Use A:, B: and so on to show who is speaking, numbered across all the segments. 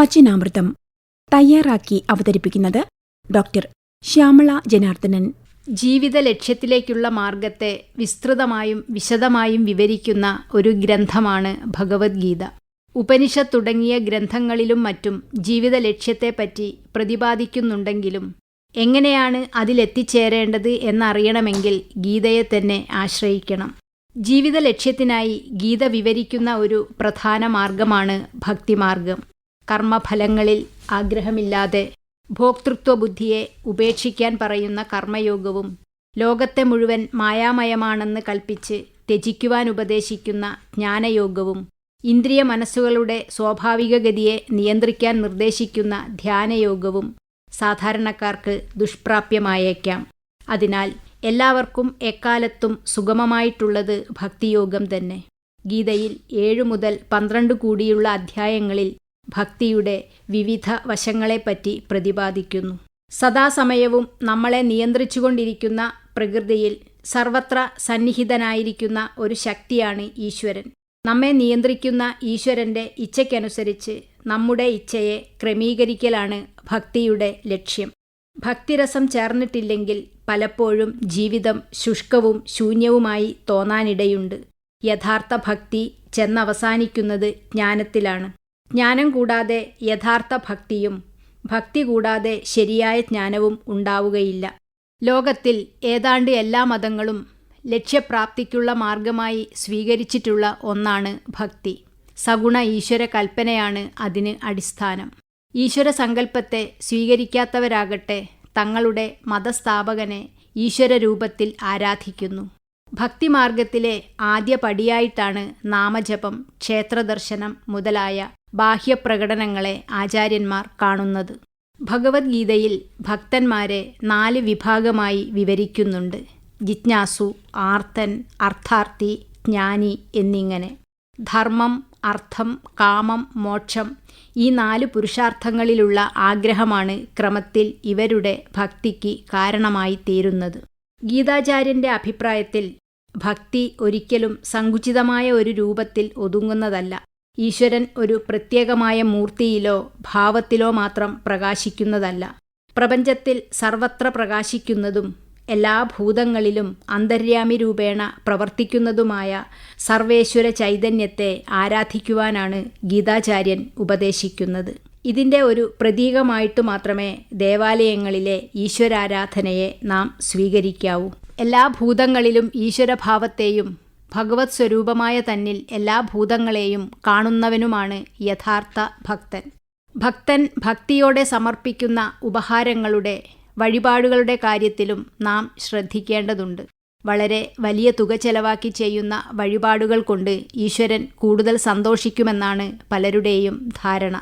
A: വചനാമൃതം തയ്യാറാക്കി അവതരിപ്പിക്കുന്നത് ഡോക്ടർ ശ്യാമള ജനാർദ്ദനൻ.
B: ജീവിത ലക്ഷ്യത്തിലേക്കുള്ള മാർഗത്തെ വിസ്തൃതമായും വിശദമായും വിവരിക്കുന്ന ഒരു ഗ്രന്ഥമാണ് ഭഗവത്ഗീത. ഉപനിഷത്ത് തുടങ്ങിയ ഗ്രന്ഥങ്ങളിലും മറ്റും ജീവിത ലക്ഷ്യത്തെപ്പറ്റി പ്രതിപാദിക്കുന്നുണ്ടെങ്കിലും എങ്ങനെയാണ് അതിലെത്തിച്ചേരേണ്ടത് എന്നറിയണമെങ്കിൽ ഗീതയെ തന്നെ ആശ്രയിക്കണം. ജീവിത ലക്ഷ്യത്തിനായി ഗീത വിവരിക്കുന്ന ഒരു പ്രധാന മാർഗമാണ് ഭക്തിമാർഗം കർമ്മഫലങ്ങളിൽ ആഗ്രഹമില്ലാതെ ഭോക്തൃത്വ ബുദ്ധിയെ ഉപേക്ഷിക്കാൻ പറയുന്ന കർമ്മയോഗവും ലോകത്തെ മുഴുവൻ മായാമയമാണെന്ന് കൽപ്പിച്ച് ത്യജിക്കുവാൻ ഉപദേശിക്കുന്ന ജ്ഞാനയോഗവും ഇന്ദ്രിയ മനസ്സുകളുടെ സ്വാഭാവികഗതിയെ നിയന്ത്രിക്കാൻ നിർദ്ദേശിക്കുന്ന ധ്യാനയോഗവും സാധാരണക്കാർക്ക് ദുഷ്പ്രാപ്യമായേക്കാം. അതിനാൽ എല്ലാവർക്കും എക്കാലത്തും സുഗമമായിട്ടുള്ളത് ഭക്തിയോഗം തന്നെ. ഗീതയിൽ ഏഴു മുതൽ പന്ത്രണ്ട് കൂടിയുള്ള അധ്യായങ്ങളിൽ ഭക്തിയുടെ വിവിധ വശങ്ങളെപ്പറ്റി പ്രതിപാദിക്കുന്നു. സദാസമയവും നമ്മളെ നിയന്ത്രിച്ചുകൊണ്ടിരിക്കുന്ന പ്രകൃതിയിൽ സർവത്ര സന്നിഹിതനായിരിക്കുന്ന ഒരു ശക്തിയാണ് ഈശ്വരൻ. നമ്മെ നിയന്ത്രിക്കുന്ന ഈശ്വരന്റെ ഇച്ഛയ്ക്കനുസരിച്ച് നമ്മുടെ ഇച്ഛയെ ക്രമീകരിക്കലാണ് ഭക്തിയുടെ ലക്ഷ്യം. ഭക്തിരസം ചേർന്നിട്ടില്ലെങ്കിൽ പലപ്പോഴും ജീവിതം ശുഷ്കവും ശൂന്യവുമായി തോന്നാനിടയുണ്ട്. യഥാർത്ഥ ഭക്തി ചെന്നവസാനിക്കുന്നത് ജ്ഞാനത്തിലാണ്. ജ്ഞാനം കൂടാതെ യഥാർത്ഥ ഭക്തിയും ഭക്തി കൂടാതെ ശരിയായ ജ്ഞാനവും ഉണ്ടാവുകയില്ല. ലോകത്തിൽ ഏതാണ്ട് എല്ലാ മതങ്ങളും ലക്ഷ്യപ്രാപ്തിക്കുള്ള മാർഗമായി സ്വീകരിച്ചിട്ടുള്ള ഒന്നാണ് ഭക്തി. സഗുണ ഈശ്വര കൽപ്പനയാണ് അതിന് അടിസ്ഥാനം. ഈശ്വര സങ്കല്പത്തെ സ്വീകരിക്കാത്തവരാകട്ടെ തങ്ങളുടെ മതസ്ഥാപകനെ ഈശ്വര രൂപത്തിൽ ആരാധിക്കുന്നു. ഭക്തിമാർഗത്തിലെ ആദ്യ പടിയായിട്ടാണ് നാമജപം ക്ഷേത്രദർശനം മുതലായ ബാഹ്യപ്രകടനങ്ങളെ ആചാര്യന്മാർ കാണുന്നത്. ഭഗവത്ഗീതയിൽ ഭക്തന്മാരെ നാല് വിഭാഗമായി വിവരിക്കുന്നുണ്ട്. ജിജ്ഞാസു ആർത്തൻ അർത്ഥാർത്ഥി ജ്ഞാനി എന്നിങ്ങനെ. ധർമ്മം അർത്ഥം കാമം മോക്ഷം ഈ നാല് പുരുഷാർത്ഥങ്ങളിലുള്ള ആഗ്രഹമാണ് ക്രമത്തിൽ ഇവരുടെ ഭക്തിക്ക് കാരണമായി തീരുന്നത്. ഗീതാചാര്യന്റെ അഭിപ്രായത്തിൽ ഭക്തി ഒരിക്കലും സങ്കുചിതമായ ഒരു രൂപത്തിൽ ഒതുങ്ങുന്നതല്ല. ഈശ്വരൻ ഒരു പ്രത്യേകമായ മൂർത്തിയിലോ ഭാവത്തിലോ മാത്രം പ്രകാശിക്കുന്നതല്ല. പ്രപഞ്ചത്തിൽ സർവത്ര പ്രകാശിക്കുന്നതും എല്ലാ ഭൂതങ്ങളിലും അന്തര്യാമി രൂപേണ പ്രവർത്തിക്കുന്നതുമായ സർവേശ്വര ചൈതന്യത്തെ ആരാധിക്കുവാനാണ് ഗീതാചാര്യൻ ഉപദേശിക്കുന്നത്. ഇതിന്റെ ഒരു പ്രതീകമായിട്ട് മാത്രമേ ദേവാലയങ്ങളിലെ ഈശ്വരാരാധനയെ നാം സ്വീകരിക്കാവൂ. എല്ലാ ഭൂതങ്ങളിലും ഈശ്വരഭാവത്തെയും ഭഗവത് സ്വരൂപമായ തന്നിൽ എല്ലാ ഭൂതങ്ങളെയും കാണുന്നവനുമാണ് യഥാർത്ഥ ഭക്തൻ. ഭക്തൻ ഭക്തിയോടെ സമർപ്പിക്കുന്ന ഉപഹാരങ്ങളുടെ വഴിപാടുകളുടെ കാര്യത്തിലും നാം ശ്രദ്ധിക്കേണ്ടതുണ്ട്. വളരെ വലിയ തുക ചെലവാക്കി ചെയ്യുന്ന വഴിപാടുകൾ കൊണ്ട് ഈശ്വരൻ കൂടുതൽ സന്തോഷിക്കുമെന്നാണ് പലരുടെയും ധാരണ.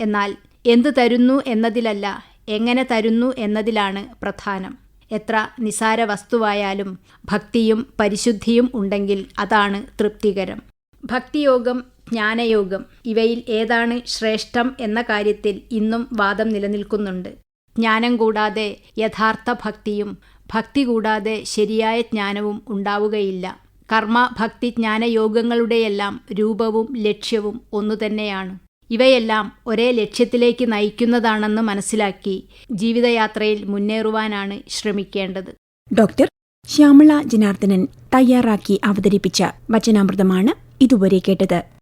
B: എന്നാൽ എന്തു തരുന്നു എന്നതിലല്ല എങ്ങനെ തരുന്നു എന്നതിലാണ് പ്രധാനം. എത്ര നിസാര വസ്തുവായാലും ഭക്തിയും പരിശുദ്ധിയും ഉണ്ടെങ്കിൽ അതാണ് തൃപ്തികരം. ഭക്തിയോഗം ജ്ഞാനയോഗം ഇവയിൽ ഏതാണ് ശ്രേഷ്ഠം എന്ന കാര്യത്തിൽ ഇന്നും വാദം നിലനിൽക്കുന്നുണ്ട്. ജ്ഞാനം കൂടാതെ യഥാർത്ഥ ഭക്തിയും ഭക്തി കൂടാതെ ശരിയായ ജ്ഞാനവും ഉണ്ടാവുകയില്ല. കർമ്മ ഭക്തി ജ്ഞാനയോഗങ്ങളുടെയെല്ലാം രൂപവും ലക്ഷ്യവും ഒന്നുതന്നെയാണ്. ഇവയെല്ലാം ഒരേ ലക്ഷ്യത്തിലേക്ക് നയിക്കുന്നതാണെന്ന് മനസ്സിലാക്കി ജീവിതയാത്രയിൽ മുന്നേറുവാനാണ് ശ്രമിക്കേണ്ടത്.
A: ഡോക്ടർ ശ്യാമള ജനാർദ്ദനൻ തയ്യാറാക്കി അവതരിപ്പിച്ച വചനാമൃതമാണ് ഇതുവരെ കേട്ടത്.